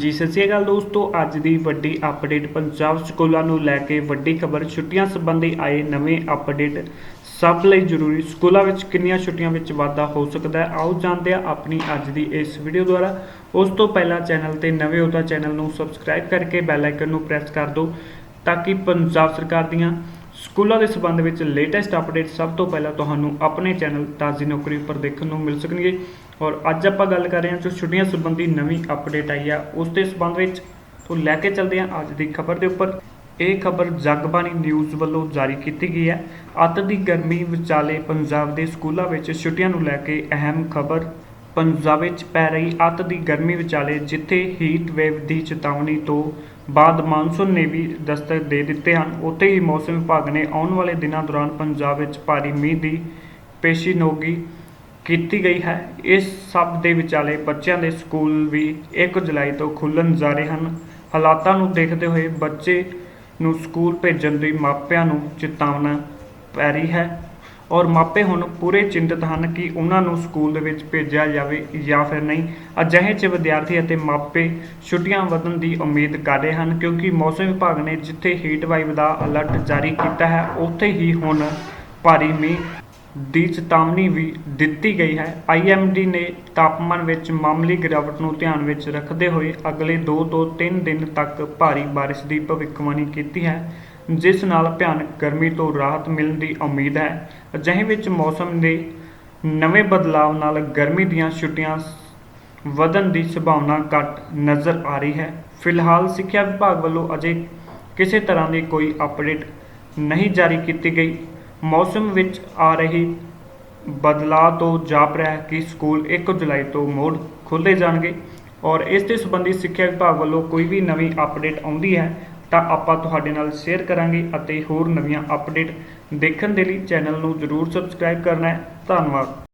ਜੀ, ਸਤਿ ਸ਼੍ਰੀ ਅਕਾਲ ਦੋਸਤੋ। ਅੱਜ ਦੀ ਵੱਡੀ ਅਪਡੇਟ ਪੰਜਾਬ ਸਕੂਲਾਂ ਨੂੰ ਲੈ ਕੇ ਵੱਡੀ ਖਬਰ। ਛੁੱਟੀਆਂ ਸੰਬੰਧੀ ਆਏ ਨਵੇਂ ਅਪਡੇਟ ਸਭ ਲਈ ਜ਼ਰੂਰੀ। ਸਕੂਲਾਂ ਵਿੱਚ ਕਿੰਨੀਆਂ ਛੁੱਟੀਆਂ ਵਿੱਚ ਵਾਧਾ ਹੋ ਸਕਦਾ ਹੈ, ਆਓ ਜਾਣਦੇ ਹਾਂ ਆਪਣੀ ਅੱਜ ਦੀ ਇਸ ਵੀਡੀਓ ਦੁਆਰਾ। ਉਸ ਤੋਂ ਪਹਿਲਾਂ ਚੈਨਲ ਤੇ ਨਵੇਂ ਹੋ ਤਾਂ ਚੈਨਲ ਨੂੰ ਸਬਸਕ੍ਰਾਈਬ ਕਰਕੇ ਬੈਲ ਆਈਕਨ ਨੂੰ ਪ੍ਰੈਸ ਕਰ ਦਿਓ, ਤਾਂ ਕਿ ਪੰਜਾਬ ਸਰਕਾਰ ਦੀਆਂ ਸਕੂਲਾਂ ਦੇ ਸੰਬੰਧ ਵਿੱਚ ਲੇਟੈਸਟ ਅਪਡੇਟ ਸਭ ਤੋਂ ਪਹਿਲਾਂ ਤੁਹਾਨੂੰ ਆਪਣੇ ਚੈਨਲ ਤਾਜ਼ੀ ਨੌਕਰੀ ਉੱਪਰ ਦੇਖਣ ਨੂੰ ਮਿਲ ਸਕਣਗੇ। ਔਰ ਅੱਜ ਆਪਾਂ ਗੱਲ ਕਰ ਰਹੇ ਹਾਂ ਜੋ ਛੁੱਟੀਆਂ ਸੰਬੰਧੀ ਨਵੀਂ ਅਪਡੇਟ ਆਈ ਆ, ਉਸ ਦੇ ਸੰਬੰਧ ਵਿੱਚ। ਤੋਂ ਲੈ ਕੇ ਚੱਲਦੇ ਹਾਂ ਅੱਜ ਦੀ ਖਬਰ ਦੇ ਉੱਪਰ। ਇਹ ਖਬਰ ਜਗਬਾਣੀ ਨਿਊਜ਼ ਵੱਲੋਂ ਜਾਰੀ ਕੀਤੀ ਗਈ ਹੈ। ਅੱਤ ਦੀ ਗਰਮੀ ਵਿਚਾਲੇ ਪੰਜਾਬ ਦੇ ਸਕੂਲਾਂ ਵਿੱਚ ਛੁੱਟੀਆਂ ਨੂੰ ਲੈ ਕੇ ਅਹਿਮ ਖਬਰ ਪੰਜਾਬ ਵਿੱਚ ਪੈ ਰਹੀ ਅੱਤ ਦੀ ਗਰਮੀ ਵਿਚਾਲੇ ਜਿੱਥੇ ਹੀਟ ਵੇਵ ਦੀ ਚੇਤਾਵਨੀ ਤੋਂ ਬਾਅਦ ਮਾਨਸੂਨ ਨੇ ਵੀ ਦਸਤਕ ਦੇ ਦਿੱਤੇ ਹਨ, ਉੱਥੇ ਹੀ ਮੌਸਮ ਵਿਭਾਗ ਨੇ ਆਉਣ ਵਾਲੇ ਦਿਨਾਂ ਦੌਰਾਨ ਪੰਜਾਬ ਵਿੱਚ ਭਾਰੀ ਮੀਂਹ ਦੀ ਪੇਸ਼ੀਨਗੋਈ ਕੀਤੀ ਗਈ ਹੈ। ਇਸ ਸਭ ਦੇ ਵਿਚਾਲੇ ਬੱਚਿਆਂ ਦੇ ਸਕੂਲ ਵੀ 1 ਜੁਲਾਈ ਤੋਂ ਖੁੱਲ੍ਹਣ ਜਾ ਰਹੇ ਹਨ। ਹਾਲਾਤਾਂ ਨੂੰ ਦੇਖਦੇ ਹੋਏ ਬੱਚੇ ਨੂੰ ਸਕੂਲ ਭੇਜਣ ਦੀ ਮਾਪਿਆਂ ਨੂੰ ਚੇਤਾਵਨਾ ਪੈ ਰਹੀ ਹੈ। ਔਰ ਮਾਪੇ ਹੁਣ ਪੂਰੇ ਚਿੰਤਤ ਹਨ ਕਿ ਉਹਨਾਂ ਨੂੰ ਸਕੂਲ ਦੇ ਵਿੱਚ ਭੇਜਿਆ ਜਾਵੇ ਜਾਂ ਫਿਰ ਨਹੀਂ। ਅਜਿਹੇ 'ਚ ਵਿਦਿਆਰਥੀ ਅਤੇ ਮਾਪੇ ਛੁੱਟੀਆਂ ਵਧਣ ਦੀ ਉਮੀਦ ਕਰ ਰਹੇ ਹਨ ਕਿਉਂਕਿ ਮੌਸਮ ਵਿਭਾਗ ਨੇ ਜਿੱਥੇ ਹੀਟ ਵਾਈਵ ਦਾ ਅਲਰਟ ਜਾਰੀ ਕੀਤਾ ਹੈ, ਉੱਥੇ ਹੀ ਹੁਣ ਭਾਰੀ ਮੀਂਹ ਦੀ ਚੇਤਾਵਨੀ ਵੀ ਦਿੱਤੀ ਗਈ ਹੈ। ਆਈਐਮਡੀ ਨੇ ਤਾਪਮਾਨ ਵਿੱਚ ਮਾਮੂਲੀ ਗਿਰਾਵਟ ਨੂੰ ਧਿਆਨ ਵਿੱਚ ਰੱਖਦੇ ਹੋਏ ਅਗਲੇ 2 ਤੋਂ 3 ਦਿਨ ਤੱਕ ਭਾਰੀ ਬਾਰਿਸ਼ ਦੀ ਭਵਿੱਖਬਾਣੀ ਕੀਤੀ ਹੈ। ਜਿਸ ਨਾਲ ਭਿਆਨਕ ਗਰਮੀ ਤੋਂ ਰਾਹਤ ਮਿਲਣ ਦੀ ਉਮੀਦ ਹੈ। ਅਜਿਹੇ ਵਿੱਚ ਮੌਸਮ ਦੇ ਨਵੇਂ ਬਦਲਾਅ ਨਾਲ ਗਰਮੀ ਦੀਆਂ ਛੁੱਟੀਆਂ ਵਧਣ ਦੀ ਸੰਭਾਵਨਾ ਘੱਟ ਨਜ਼ਰ ਆ ਰਹੀ ਹੈ। ਫਿਲਹਾਲ ਸਿੱਖਿਆ ਵਿਭਾਗ ਵੱਲੋਂ ਅਜੇ ਕਿਸੇ ਤਰ੍ਹਾਂ ਦੀ ਕੋਈ ਅਪਡੇਟ ਨਹੀਂ ਜਾਰੀ ਕੀਤੀ ਗਈ। ਮੌਸਮ ਵਿੱਚ ਆ ਰਹੀ ਬਦਲਾਅ ਤੋਂ ਜਾਪ ਰਿਹਾ ਹੈ ਕਿ ਸਕੂਲ 1 ਜੁਲਾਈ ਤੋਂ ਮੋੜ ਖੋਲ੍ਹੇ ਜਾਣਗੇ ਔਰ ਇਸ ਦੇ ਸੰਬੰਧੀ ਸਿੱਖਿਆ ਵਿਭਾਗ ਵੱਲੋਂ ਕੋਈ ਵੀ ਨਵੀਂ ਅਪਡੇਟ ਆਉਂਦੀ ਹੈ ਤਾਂ ਆਪਾਂ ਤੁਹਾਡੇ ਨਾਲ ਸ਼ੇਅਰ ਕਰਾਂਗੇ ਅਤੇ ਹੋਰ ਨਵੀਆਂ ਅਪਡੇਟ ਦੇਖਣ ਦੇ ਲਈ ਚੈਨਲ ਨੂੰ ਜ਼ਰੂਰ ਸਬਸਕ੍ਰਾਈਬ ਕਰਨਾ ਹੈ। ਧੰਨਵਾਦ।